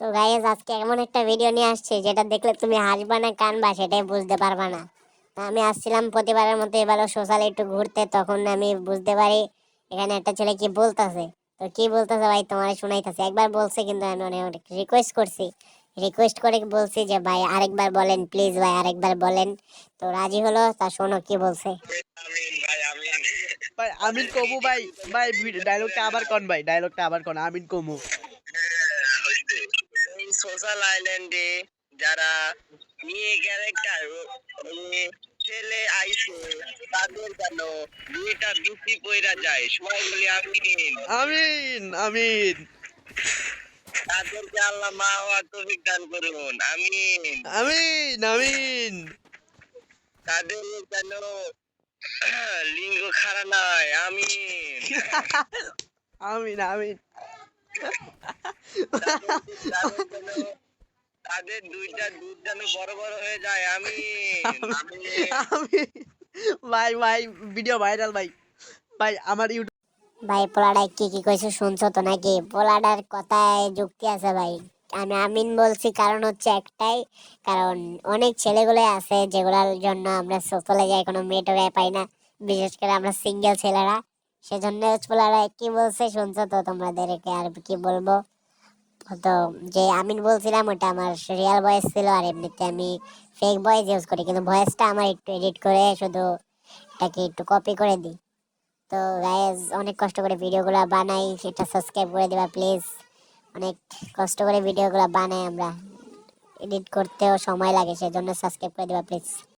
তো গাইজ আজকে এমন একটা ভিডিও নিয়ে আসছে, যেটা দেখলে তুমি হাসবা না, কানবা, সেটাই বুঝতে পারবা না। আমি আসছিলাম প্রতিবারের মতো, এবারও সোশ্যালে একটু ঘুরতে, তখন আমি বুঝতে পারি, এখানে একটা ছেলে কি বলতাছে। তো কি বলতেছে ভাই, তোমার শোনাইতেছে। একবার বলছে কিন্তু আমি অনেক রিকোয়েস্ট করছি। রিকোয়েস্ট করে বলছি যে, ভাই, আরেকবার বলেন প্লিজ ভাই, আরেকবার বলেন। তো রাজি হলো, তা শোনো কি বলছে। আমিন কমু ভাই ভাই ডায়লগটা আবার কোন ভাই ডায়লগটা আবার কোন, আমিন কমু। সোশ্যাল আইল্যান্ডে যারা নিয়ে ক্যারেক্টার ছেলে আইছে তাদের যেন দুইটা দুটি পইরা যায় সবাই বলি আমিন আমিন আমিন তাদেরকে আল্লাহ মা হওয়ার তৌফিক দান করুন আমিন আমিন আমিন তাদের যেন লিঙ্গ খারাপ নয় আমিন আমিন আমিন তাদের দুইটা দুধ যেন বড় বড় হয়ে যায় আমিন আমিন আমিন ভাই ভাই ভিডিও ভাইরাল ভাই। ভাই আমার ইউটিউব ভাই পোলাডায় কি কি কইছে শুনছো তো নাকি? পোলাডার কথায় যুক্তি আছে ভাই। আমি আমিন বলছি কারণ হচ্ছে একটাই। কারণ অনেক ছেলেগুলো আছে যেগুলোর জন্য আমরা চলে যাই কোনো মেয়ে টোয়ে পাই না। বিশেষ করে আমরা সিঙ্গেল ছেলেরা। সেজন্য পোলাডায় কি বলছে শুনছো তো তোমাদেরকে আর কি বলব? তো যে আমিন বলছিলাম ওটা আমার রিয়েল ভয়েস ছিল আর এমনিতে আমি ফেক ভয়েস ইউজ করি, কিন্তু ভয়েসটা আমার একটু এডিট করে শুধু এটাকে একটু কপি করে দিই। তো গাইজ অনেক কষ্ট করে ভিডিওগুলো বানাই, সেটা সাবস্ক্রাইব করে দেবা প্লিজ অনেক কষ্ট করে ভিডিওগুলো বানাই আমরা এডিট করতেও সময় লাগে, সেজন্য সাবস্ক্রাইব করে দেবা প্লিজ